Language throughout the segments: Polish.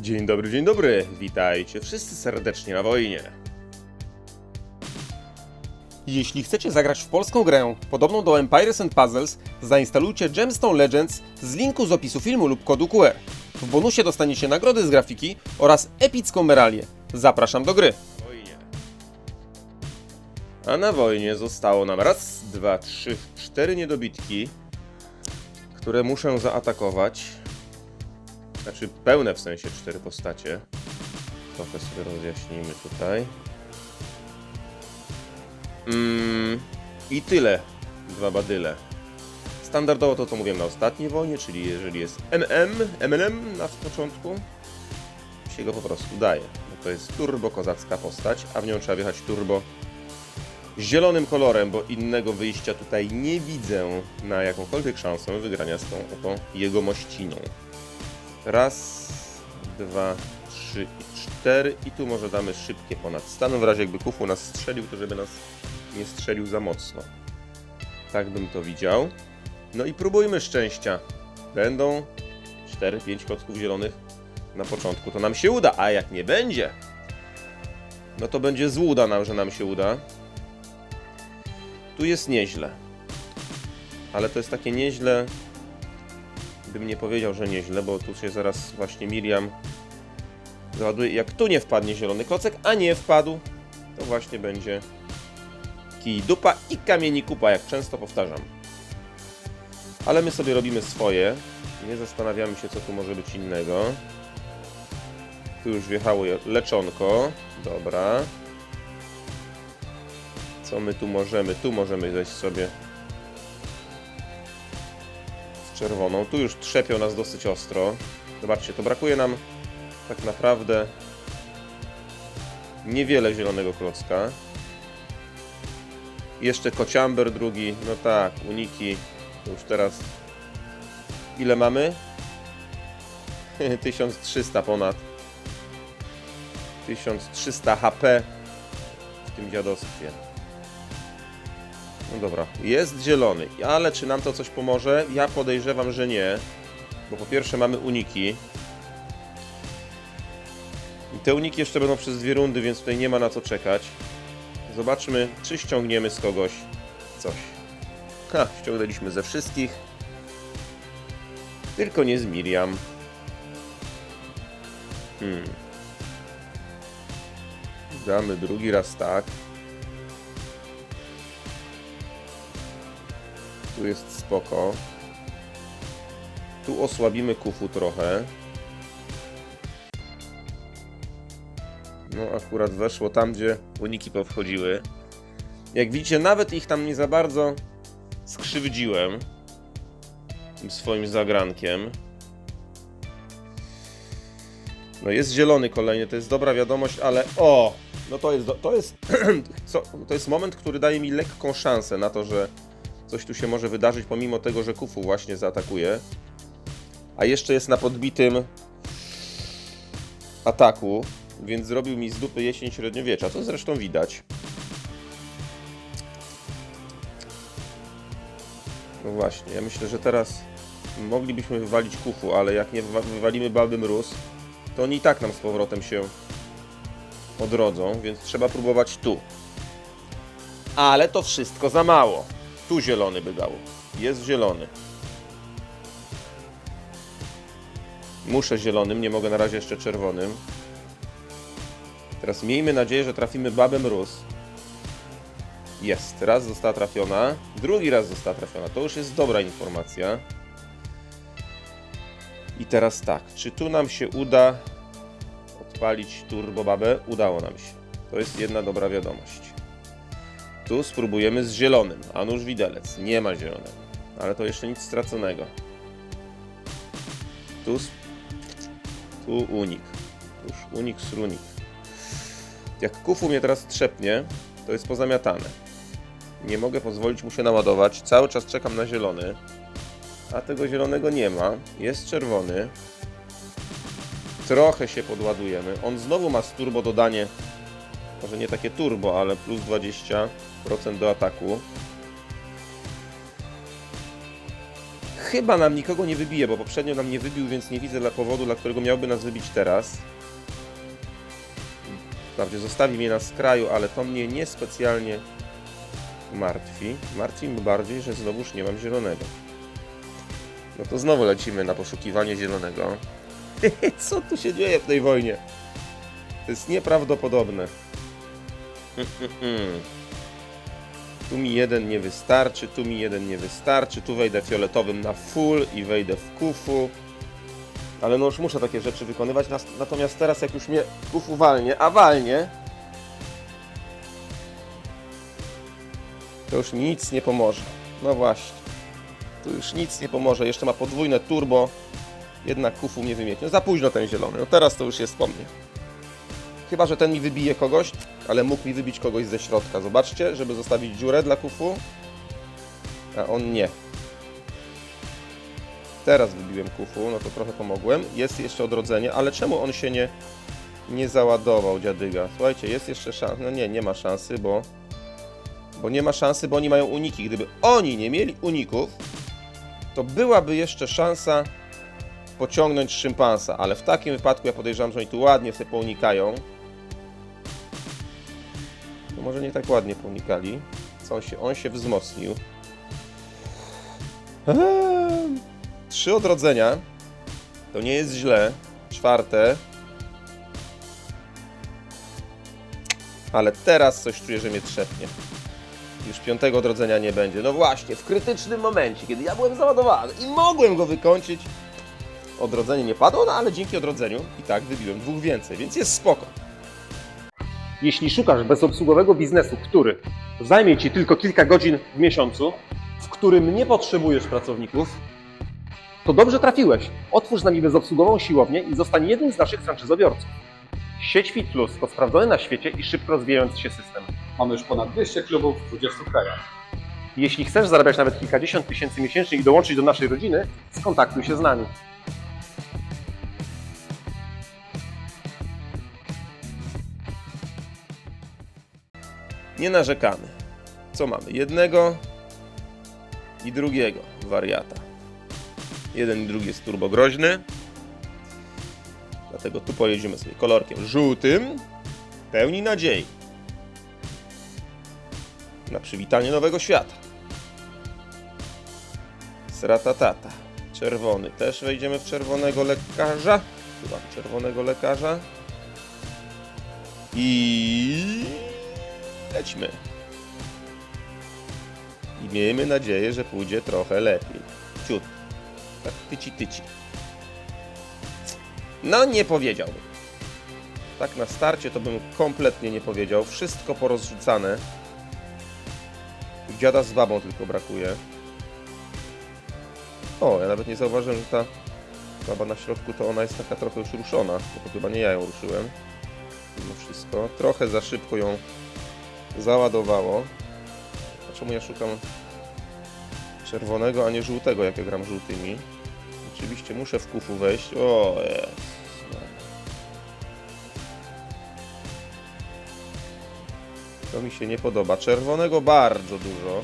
Dzień dobry, dzień dobry. Witajcie wszyscy serdecznie na wojnie. Jeśli chcecie zagrać w polską grę podobną do Empires and Puzzles, zainstalujcie Gemstone Legends z linku z opisu filmu lub kodu QR. W bonusie dostaniecie nagrody z grafiki oraz epicką meralię. Zapraszam do gry. A na wojnie zostało nam raz, dwa, trzy, cztery niedobitki, które muszę zaatakować. Znaczy pełne w sensie cztery postacie. Trochę sobie rozjaśnijmy tutaj. Mm, I tyle. Dwa badyle. Standardowo to co mówiłem na ostatniej wojnie, czyli jeżeli jest MM, MNM na początku, się go po prostu daje. Bo to jest turbo kozacka postać, a w nią trzeba wjechać turbo zielonym kolorem, bo innego wyjścia tutaj nie widzę na jakąkolwiek szansę wygrania z tą oto jegomościną. Raz, dwa, trzy i cztery. I tu może damy szybkie ponad stanem. W razie jakby kufu nas strzelił, to żeby nas nie strzelił za mocno. Tak bym to widział. No i próbujmy szczęścia. Będą 4-5 kotków zielonych na początku. To nam się uda, a jak nie będzie, no to będzie złuda nam, że nam się uda. Tu jest nieźle. Ale to jest takie nieźle, bym nie powiedział, że nieźle, bo tu się zaraz właśnie Miriam załaduje. Jak tu nie wpadnie zielony klocek, a nie wpadł, to właśnie będzie kij dupa i kamieni kupa, jak często powtarzam. Ale my sobie robimy swoje. Nie zastanawiamy się, co tu może być innego. Tu już wjechało je- leczonko. Dobra. Co my tu możemy? Tu możemy zejść sobie czerwoną. Tu już trzepią nas dosyć ostro. Zobaczcie, to brakuje nam tak naprawdę niewiele zielonego klocka. Jeszcze kociamber drugi, no tak, uniki. Już teraz ile mamy? 1300 ponad. 1300 HP w tym dziadostwie. No dobra, jest zielony, ale czy nam to coś pomoże? Ja podejrzewam, że nie. Bo po pierwsze mamy uniki. I te uniki jeszcze będą przez dwie rundy, więc tutaj nie ma na co czekać. Zobaczmy, czy ściągniemy z kogoś coś. Ha, ściągnęliśmy ze wszystkich. Tylko nie z Miriam. Hmm. Damy drugi raz tak. Jest spoko. Tu osłabimy kufu trochę. No akurat weszło tam, gdzie uniki powchodziły. Jak widzicie, nawet ich tam nie za bardzo skrzywdziłem tym swoim zagrankiem. No jest zielony kolejny, to jest dobra wiadomość, ale o! No to jest, to jest, to jest moment, który daje mi lekką szansę na to, że coś tu się może wydarzyć, pomimo tego, że Kufu właśnie zaatakuje. A jeszcze jest na podbitym ataku, więc zrobił mi z dupy jesień średniowiecza. To zresztą widać. No właśnie, ja myślę, że teraz moglibyśmy wywalić Kufu, ale jak nie wywa- wywalimy Balby Mróz, to oni i tak nam z powrotem się odrodzą, więc trzeba próbować tu. Ale to wszystko za mało. Tu zielony by dało. Jest zielony. Muszę zielonym, nie mogę na razie jeszcze czerwonym. Teraz miejmy nadzieję, że trafimy babę mróz. Jest. Raz została trafiona, drugi raz została trafiona. To już jest dobra informacja. I teraz tak, czy tu nam się uda odpalić turbo babę? Udało nam się. To jest jedna dobra wiadomość. Tu spróbujemy z zielonym. A nuż widelec. Nie ma zielonego. Ale to jeszcze nic straconego. Tu, tu unik. Już unik, srunik. Jak kufu mnie teraz trzepnie, to jest pozamiatane. Nie mogę pozwolić mu się naładować. Cały czas czekam na zielony. A tego zielonego nie ma. Jest czerwony. Trochę się podładujemy. On znowu ma z turbo dodanie może nie takie turbo, ale plus 20% do ataku. chyba nam nikogo nie wybije, bo poprzednio nam nie wybił, więc nie widzę dla powodu, dla którego miałby nas wybić teraz. Wprawdzie zostawi mnie na skraju, ale to mnie niespecjalnie martwi. Martwi mnie bardziej, że znowuż nie mam zielonego. No to znowu lecimy na poszukiwanie zielonego. Co tu się dzieje w tej wojnie? To jest nieprawdopodobne. Tu mi jeden nie wystarczy, tu mi jeden nie wystarczy, tu wejdę fioletowym na full i wejdę w kufu. Ale no już muszę takie rzeczy wykonywać, natomiast teraz jak już mnie kufu walnie, a walnie, to już mi nic nie pomoże. No właśnie. Tu już nic nie pomoże. Jeszcze ma podwójne turbo. Jednak kufu mnie wymietnie. Za późno ten zielony. No teraz to już jest po mnie. Chyba, że ten mi wybije kogoś, ale mógł mi wybić kogoś ze środka. Zobaczcie, żeby zostawić dziurę dla kufu. A on nie. Teraz wybiłem kufu, no to trochę pomogłem. Jest jeszcze odrodzenie, ale czemu on się nie, nie załadował, dziadyga? Słuchajcie, jest jeszcze szansa. No nie, nie ma szansy, bo... Bo nie ma szansy, bo oni mają uniki. Gdyby oni nie mieli uników, to byłaby jeszcze szansa pociągnąć szympansa, ale w takim wypadku ja podejrzewam, że oni tu ładnie sobie pounikają. Może nie tak ładnie pounikali. Co on się, on się wzmocnił. Eee, Trzy odrodzenia. To nie jest źle. Czwarte. Ale teraz coś czuję, że mnie trzepnie. Już piątego odrodzenia nie będzie. No właśnie, w krytycznym momencie, kiedy ja byłem załadowany i mogłem go wykończyć, odrodzenie nie padło, no ale dzięki odrodzeniu i tak wybiłem dwóch więcej, więc jest spoko. Jeśli szukasz bezobsługowego biznesu, który zajmie Ci tylko kilka godzin w miesiącu, w którym nie potrzebujesz pracowników, to dobrze trafiłeś. Otwórz z nami bezobsługową siłownię i zostań jednym z naszych franczyzobiorców. Sieć Fit Plus to sprawdzony na świecie i szybko rozwijający się system. Mamy już ponad 200 klubów w 20 krajach. Jeśli chcesz zarabiać nawet kilkadziesiąt tysięcy miesięcznie i dołączyć do naszej rodziny, skontaktuj się z nami. Nie narzekamy. Co mamy? Jednego i drugiego wariata. Jeden i drugi jest turbogroźny. Dlatego tu pojedziemy sobie kolorkiem żółtym. Pełni nadziei. Na przywitanie nowego świata. Sratatata. Czerwony. Też wejdziemy w czerwonego lekarza. Chyba czerwonego lekarza. I lećmy. I miejmy nadzieję, że pójdzie trochę lepiej. Ciut. Tak tyci tyci. No nie powiedziałbym. Tak na starcie to bym kompletnie nie powiedział. Wszystko porozrzucane. Dziada z babą tylko brakuje. O, ja nawet nie zauważyłem, że ta baba na środku to ona jest taka trochę już ruszona. Bo chyba nie ja ją ruszyłem. Mimo wszystko. Trochę za szybko ją załadowało. A czemu ja szukam czerwonego, a nie żółtego, jak ja gram żółtymi? Oczywiście muszę w kufu wejść. O, jest. To mi się nie podoba. Czerwonego bardzo dużo.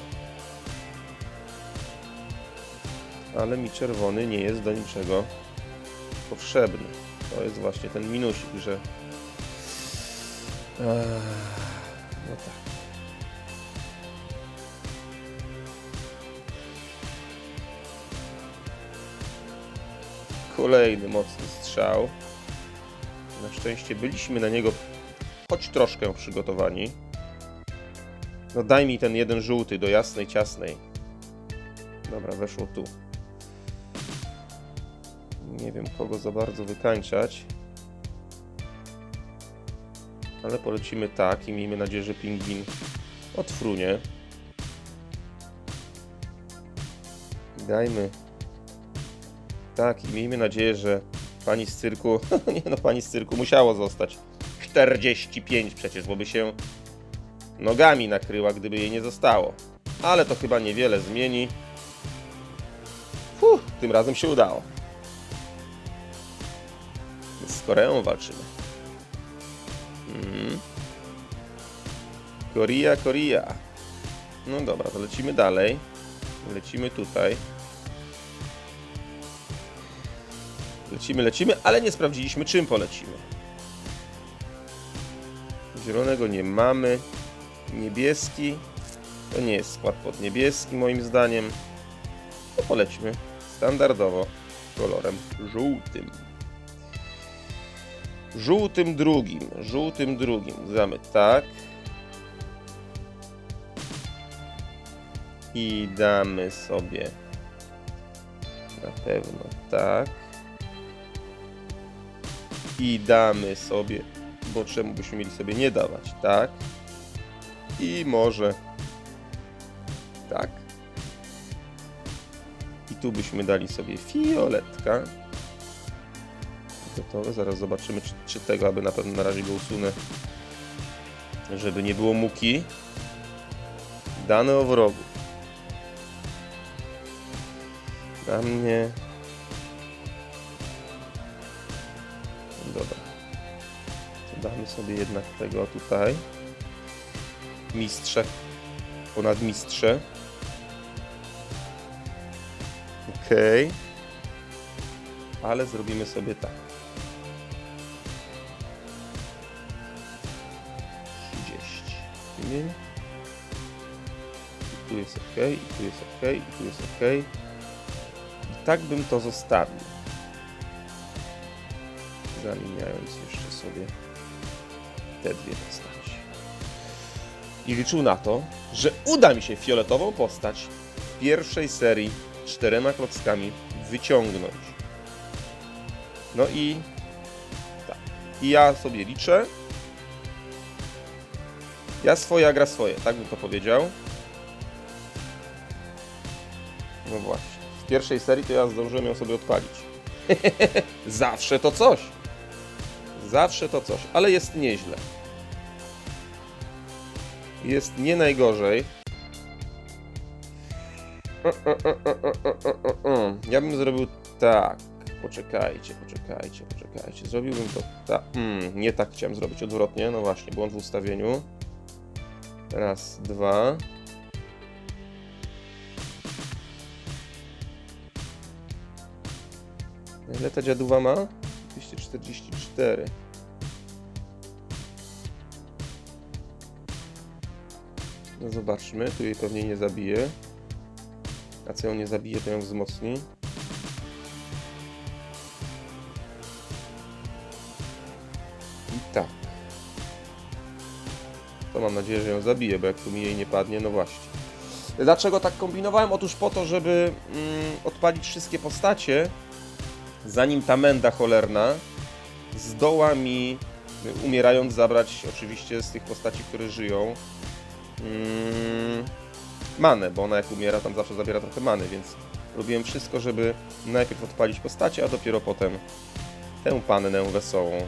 Ale mi czerwony nie jest do niczego potrzebny. To jest właśnie ten minusik, że... Eee, no tak. Kolejny mocny strzał. Na szczęście byliśmy na niego choć troszkę przygotowani. No daj mi ten jeden żółty do jasnej, ciasnej. Dobra, weszło tu. Nie wiem kogo za bardzo wykańczać. Ale polecimy tak i miejmy nadzieję, że pingwin odfrunie. Dajmy. Tak, i miejmy nadzieję, że pani z cyrku. nie no, pani z cyrku musiało zostać. 45 przecież, bo by się nogami nakryła, gdyby jej nie zostało. Ale to chyba niewiele zmieni. Fuh, tym razem się udało. Z Koreą walczymy. Mm. Korea, Korea. No dobra, to lecimy dalej. Lecimy tutaj. Lecimy, lecimy, ale nie sprawdziliśmy czym polecimy. Zielonego nie mamy. Niebieski. To nie jest skład pod niebieski moim zdaniem. To polećmy standardowo kolorem żółtym. Żółtym drugim, żółtym drugim. Damy tak. I damy sobie na pewno tak. I damy sobie, bo czemu byśmy mieli sobie nie dawać, tak. I może tak. I tu byśmy dali sobie fioletka. Gotowe, zaraz zobaczymy, czy, czy tego, aby na pewno na razie go usunę, żeby nie było muki. Dane o wrogu. Dla mnie... Dobra. Damy sobie jednak tego tutaj. Mistrze. Ponad mistrze. Okej. Ale zrobimy sobie tak. I tu jest ok, i tu jest ok, i tu jest ok. I tak bym to zostawił. Zamieniając jeszcze sobie te dwie postaci. I liczył na to, że uda mi się fioletową postać w pierwszej serii czterema klockami wyciągnąć. No i tak. I ja sobie liczę. Ja swoje, a gra swoje, tak bym to powiedział. No właśnie. W pierwszej serii to ja zdążyłem ją sobie odpalić. Zawsze to coś. Zawsze to coś, ale jest nieźle. Jest nie najgorzej. Ja bym zrobił tak. Poczekajcie, poczekajcie, poczekajcie. Zrobiłbym to tak. Mm, nie tak chciałem zrobić, odwrotnie. No właśnie, błąd w ustawieniu. Raz, dwa. Ile ta dziaduwa ma? 244. No zobaczmy, tu jej pewnie nie zabije. A co ją nie zabije, to ją wzmocni. I tak. Mam nadzieję, że ją zabije, bo jak tu mi jej nie padnie, no właśnie. Dlaczego tak kombinowałem? Otóż po to, żeby mm, odpalić wszystkie postacie, zanim ta menda cholerna zdoła mi, umierając, zabrać oczywiście z tych postaci, które żyją, mm, manę, bo ona jak umiera, tam zawsze zabiera trochę many, więc robiłem wszystko, żeby najpierw odpalić postacie, a dopiero potem tę pannę wesołą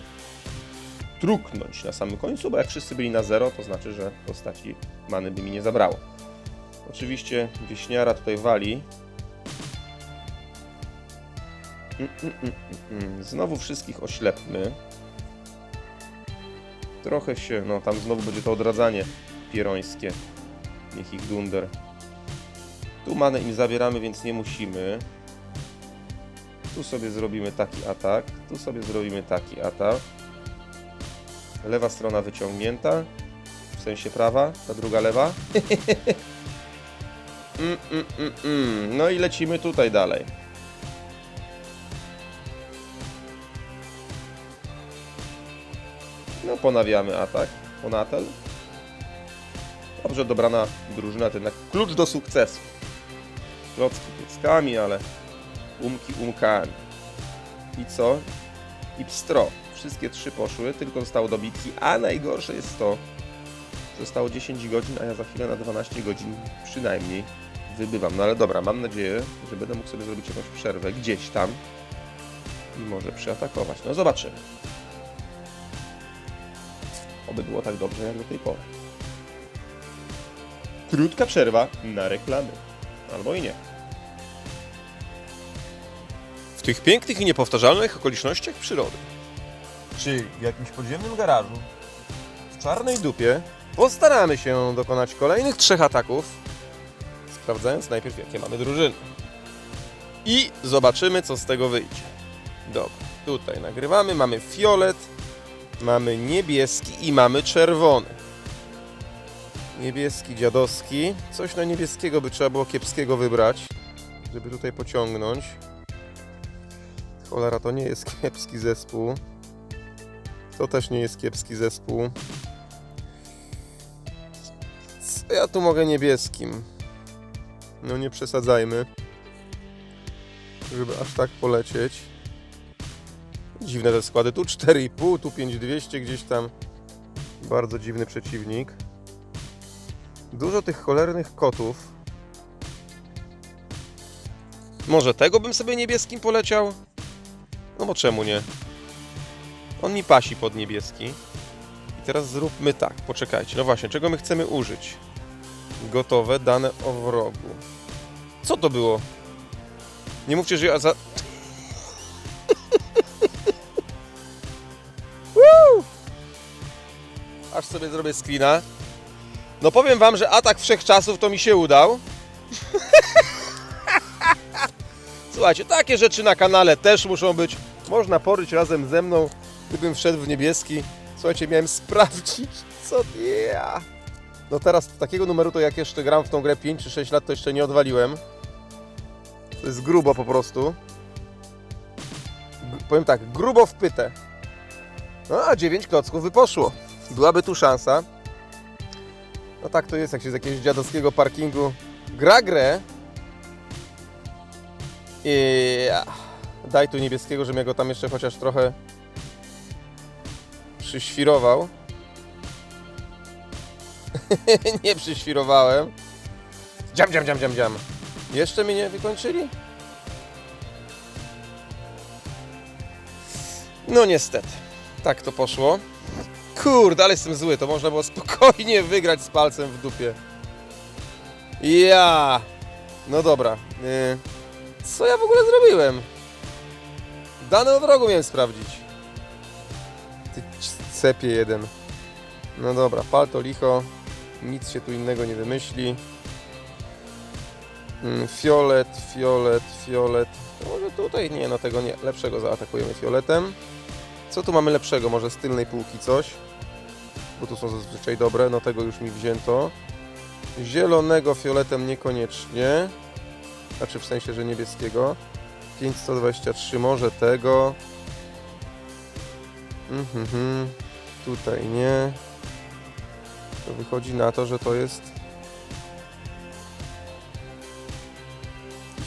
truknąć na samym końcu, bo jak wszyscy byli na zero, to znaczy, że postaci many by mi nie zabrało. Oczywiście wieśniara tutaj wali. Mm, mm, mm. Znowu wszystkich oślepmy. Trochę się, no tam znowu będzie to odradzanie pierońskie. Niech ich dunder. Tu manę im zabieramy, więc nie musimy. Tu sobie zrobimy taki atak. Tu sobie zrobimy taki atak. Lewa strona wyciągnięta. W sensie prawa, ta druga lewa. mm, mm, mm, mm. No i lecimy tutaj dalej. No ponawiamy atak. Ponatel. Dobrze dobrana drużyna, to jednak klucz do sukcesu. Klocki klockami, ale umki umkami. I co? I pstro. Wszystkie trzy poszły, tylko zostało do bitki, a najgorsze jest to, że zostało 10 godzin, a ja za chwilę na 12 godzin przynajmniej wybywam. No ale dobra, mam nadzieję, że będę mógł sobie zrobić jakąś przerwę gdzieś tam i może przyatakować. No zobaczymy. Oby było tak dobrze jak do tej pory. Krótka przerwa na reklamy. Albo i nie. W tych pięknych i niepowtarzalnych okolicznościach przyrody, czyli w jakimś podziemnym garażu, w czarnej dupie, postaramy się dokonać kolejnych trzech ataków, sprawdzając najpierw jakie mamy drużyny. I zobaczymy co z tego wyjdzie. Dobra, tutaj nagrywamy, mamy fiolet, mamy niebieski i mamy czerwony. Niebieski, dziadowski. Coś na niebieskiego by trzeba było kiepskiego wybrać, żeby tutaj pociągnąć. Cholera, to nie jest kiepski zespół. To też nie jest kiepski zespół. Co ja tu mogę niebieskim? No nie przesadzajmy. Żeby aż tak polecieć. Dziwne te składy. Tu 4,5, tu 5200 gdzieś tam. Bardzo dziwny przeciwnik. Dużo tych cholernych kotów. Może tego bym sobie niebieskim poleciał? No bo czemu nie? On mi pasi pod niebieski. I teraz zróbmy tak, poczekajcie. No właśnie, czego my chcemy użyć? Gotowe dane o wrogu. Co to było? Nie mówcie, że ja za... Aż sobie zrobię screena. No powiem wam, że atak wszechczasów to mi się udał. Słuchajcie, takie rzeczy na kanale też muszą być. Można poryć razem ze mną, gdybym wszedł w niebieski. Słuchajcie, miałem sprawdzić, co ja. No teraz takiego numeru to jak jeszcze gram w tą grę 5 czy 6 lat, to jeszcze nie odwaliłem. To jest grubo po prostu. G- powiem tak, grubo w pytę. No a 9 klocków wyposzło. Byłaby tu szansa. No tak to jest, jak się z jakiegoś dziadowskiego parkingu gra grę. I daj tu niebieskiego, żebym ja go tam jeszcze chociaż trochę przyświrował. nie przyświrowałem. Dziam, dziam, dziam, dziam, dziam. Jeszcze mnie nie wykończyli? No niestety. Tak to poszło. Kurde, ale jestem zły. To można było spokojnie wygrać z palcem w dupie. Ja. No dobra. y, Co ja w ogóle zrobiłem? Dane o wrogu miałem sprawdzić. Cepie jeden. No dobra, pal to licho. Nic się tu innego nie wymyśli. Mm, Fiolet, fiolet, fiolet. To może tutaj? Nie, no tego nie. Lepszego zaatakujemy fioletem. Co tu mamy lepszego? Może z tylnej półki coś? Bo tu są zazwyczaj dobre. No tego już mi wzięto. Zielonego fioletem niekoniecznie. Znaczy w sensie, że niebieskiego. 523 może tego. Mhm, mhm. Tutaj nie. To wychodzi na to, że to jest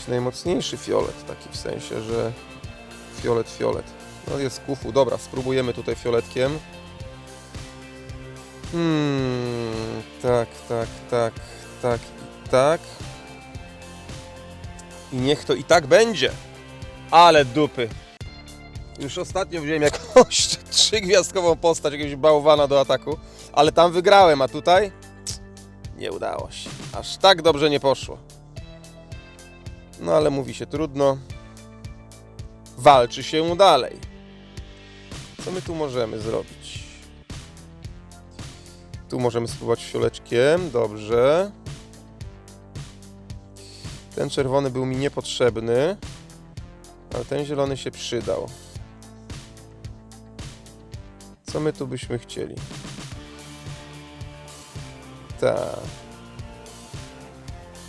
jakiś najmocniejszy fiolet, taki w sensie, że fiolet, fiolet. No jest kufu, dobra, spróbujemy tutaj fioletkiem. Hmm, tak, tak, tak, tak i tak. I niech to i tak będzie. Ale dupy. Już ostatnio wziąłem jakąś trzygwiazdkową postać, jakiegoś bałwana do ataku, ale tam wygrałem, a tutaj nie udało się. Aż tak dobrze nie poszło. No ale mówi się trudno. Walczy się dalej. Co my tu możemy zrobić? Tu możemy spróbować fioleczkiem, dobrze. Ten czerwony był mi niepotrzebny, ale ten zielony się przydał. Co my tu byśmy chcieli? Tak.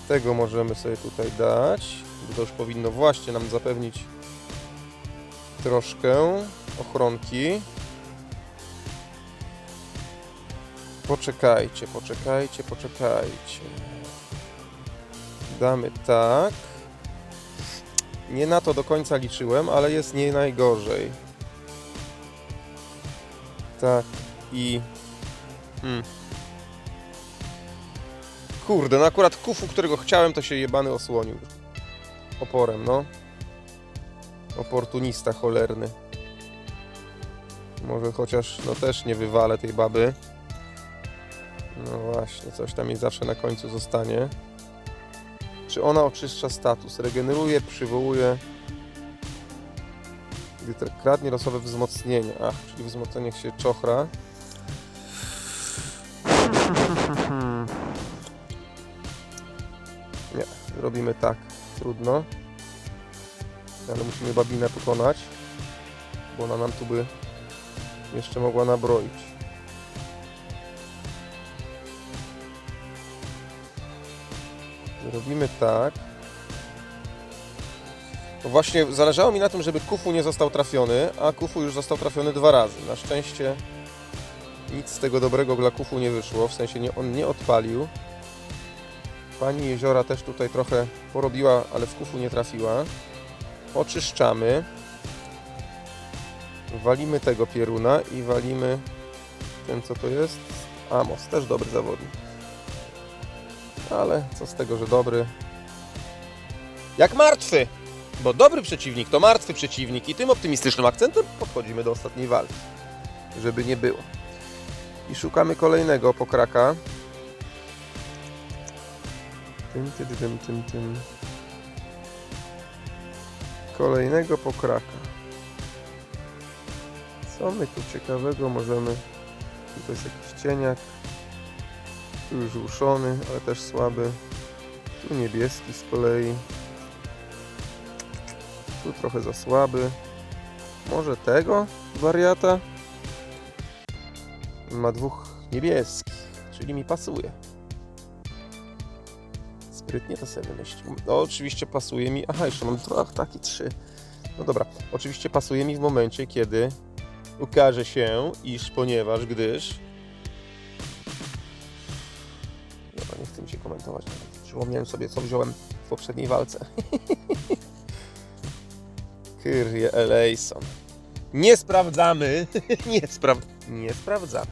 Tego możemy sobie tutaj dać. bo To już powinno właśnie nam zapewnić troszkę ochronki. Poczekajcie, poczekajcie, poczekajcie. Damy tak. Nie na to do końca liczyłem, ale jest nie najgorzej. Tak i... Hmm. Kurde, no akurat kufu, którego chciałem, to się jebany osłonił. Oporem, no. Oportunista cholerny. Może chociaż, no też nie wywalę tej baby. No właśnie, coś tam jej zawsze na końcu zostanie. Czy ona oczyszcza status? Regeneruje, przywołuje... Tra- kradnie losowe wzmocnienie. Ach, czyli wzmocnienie się czochra. Nie, robimy tak. Trudno. Ale musimy babinę pokonać, bo ona nam tu by jeszcze mogła nabroić. Robimy tak. Właśnie zależało mi na tym, żeby Kufu nie został trafiony, a Kufu już został trafiony dwa razy. Na szczęście nic z tego dobrego dla Kufu nie wyszło, w sensie nie, on nie odpalił. Pani Jeziora też tutaj trochę porobiła, ale w Kufu nie trafiła. Oczyszczamy. Walimy tego pieruna i walimy ten co to jest? Amos, też dobry zawodnik. Ale co z tego, że dobry. Jak martwy! Bo dobry przeciwnik to martwy przeciwnik i tym optymistycznym akcentem podchodzimy do ostatniej walki. Żeby nie było. I szukamy kolejnego pokraka. Tym, tym, tym, tym, tym. Kolejnego pokraka. Co my tu ciekawego możemy... Tu jest jakiś cieniak. Tu już ruszony, ale też słaby. Tu niebieski z kolei. Tu trochę za słaby. Może tego wariata? Ma dwóch niebieskich, czyli mi pasuje. Sprytnie to sobie wymyślił. No, oczywiście pasuje mi. Aha, jeszcze mam dwa, taki trzy. No dobra, oczywiście pasuje mi w momencie, kiedy ukaże się, iż ponieważ, gdyż. Dobra, nie chcę mi się komentować. Przypomniałem sobie, co wziąłem w poprzedniej walce. Kyrie Elejson. Nie sprawdzamy. nie, spraw... nie sprawdzamy.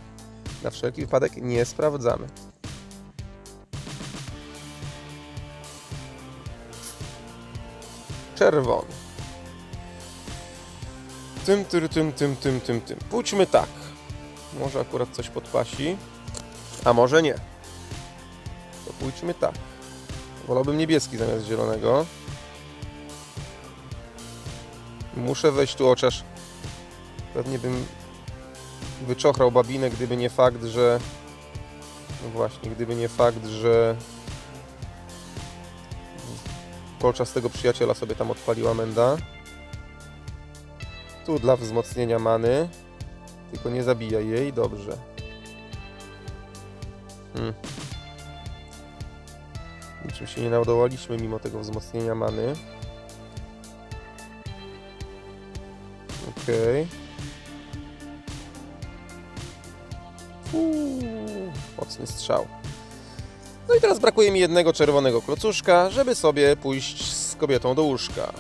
Na wszelki wypadek nie sprawdzamy. Czerwony. Tym, tym, tym, tym, tym, tym, tym. Pójdźmy tak. Może akurat coś podpasi, a może nie. To pójdźmy tak. Wolałbym niebieski zamiast zielonego. Muszę wejść tu chociaż pewnie bym wyczochrał babinę, gdyby nie fakt, że no właśnie, gdyby nie fakt, że kolcza z tego przyjaciela sobie tam odpaliła menda. Tu dla wzmocnienia many. Tylko nie zabijaj jej, dobrze. Hmm. Niczym się nie nadołaliśmy mimo tego wzmocnienia many. Okej. Uuu, Mocny strzał. No i teraz brakuje mi jednego czerwonego klocuszka, żeby sobie pójść z kobietą do łóżka.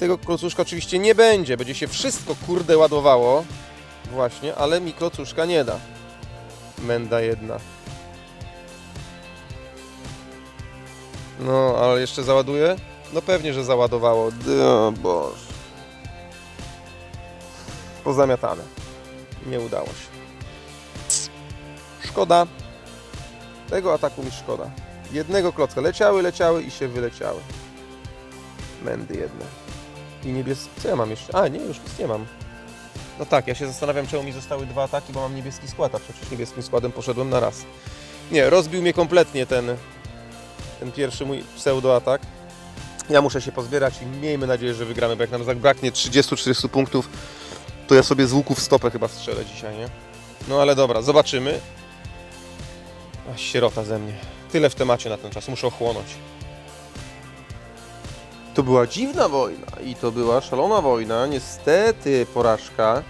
Tego klocuszka oczywiście nie będzie, będzie się wszystko kurde ładowało. Właśnie, ale mi klocuszka nie da. Menda jedna. No, ale jeszcze załaduje? No pewnie, że załadowało. O Boże. Pozamiatane. Nie udało się. Szkoda. Tego ataku mi szkoda. Jednego klocka. Leciały, leciały i się wyleciały. Mędy jedne. I niebieskie. Co ja mam jeszcze? A, nie, już nic nie mam. No tak, ja się zastanawiam, czemu mi zostały dwa ataki, bo mam niebieski skład, a przecież niebieskim składem poszedłem na raz. Nie, rozbił mnie kompletnie ten, ten pierwszy mój pseudoatak. Ja muszę się pozbierać i miejmy nadzieję, że wygramy, bo jak nam zabraknie 30-40 punktów, to ja sobie z łuku w stopę chyba strzelę dzisiaj, nie? No ale dobra, zobaczymy. A sierota ze mnie. Tyle w temacie na ten czas, muszę ochłonąć. To była dziwna wojna i to była szalona wojna. Niestety porażka.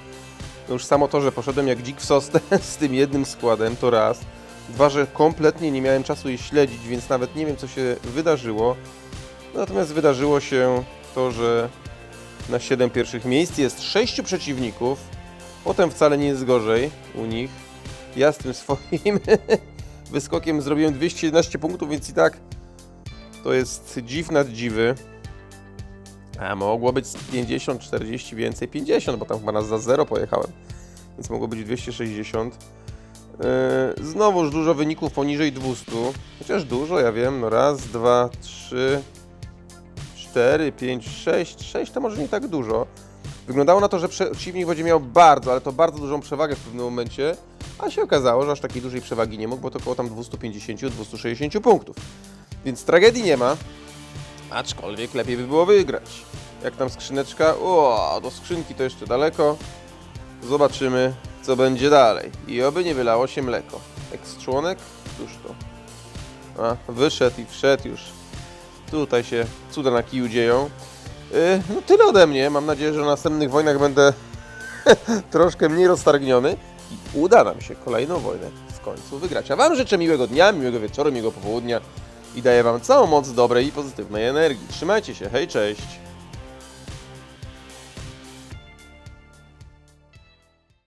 No już samo to, że poszedłem jak dzik w sostę z tym jednym składem, to raz. Dwa, że kompletnie nie miałem czasu jej śledzić, więc nawet nie wiem, co się wydarzyło. Natomiast wydarzyło się to, że na 7 pierwszych miejsc jest 6 przeciwników. Potem wcale nie jest gorzej u nich. Ja z tym swoim wyskokiem zrobiłem 211 punktów, więc i tak to jest dziw nad dziwy. A mogło być 50, 40 więcej, 50, bo tam chyba nas za 0 pojechałem. Więc mogło być 260. Yy, znowuż dużo wyników poniżej 200. Chociaż dużo, ja wiem. No raz, dwa, trzy, 4, 5, 6, 6 to może nie tak dużo. Wyglądało na to, że przeciwnik będzie miał bardzo, ale to bardzo dużą przewagę w pewnym momencie, a się okazało, że aż takiej dużej przewagi nie mógł, bo to około tam 250-260 punktów. Więc tragedii nie ma. Aczkolwiek lepiej by było wygrać. Jak tam skrzyneczka? O, do skrzynki to jeszcze daleko. Zobaczymy, co będzie dalej. I oby nie wylało się mleko. Eks-członek? Cóż to? A, wyszedł i wszedł już. Tutaj się cuda na kiju dzieją. Yy, no tyle ode mnie. Mam nadzieję, że w następnych wojnach będę troszkę mniej roztargniony i uda nam się kolejną wojnę w końcu wygrać. A Wam życzę miłego dnia, miłego wieczoru, miłego popołudnia i daję Wam całą moc dobrej i pozytywnej energii. Trzymajcie się, hej, cześć!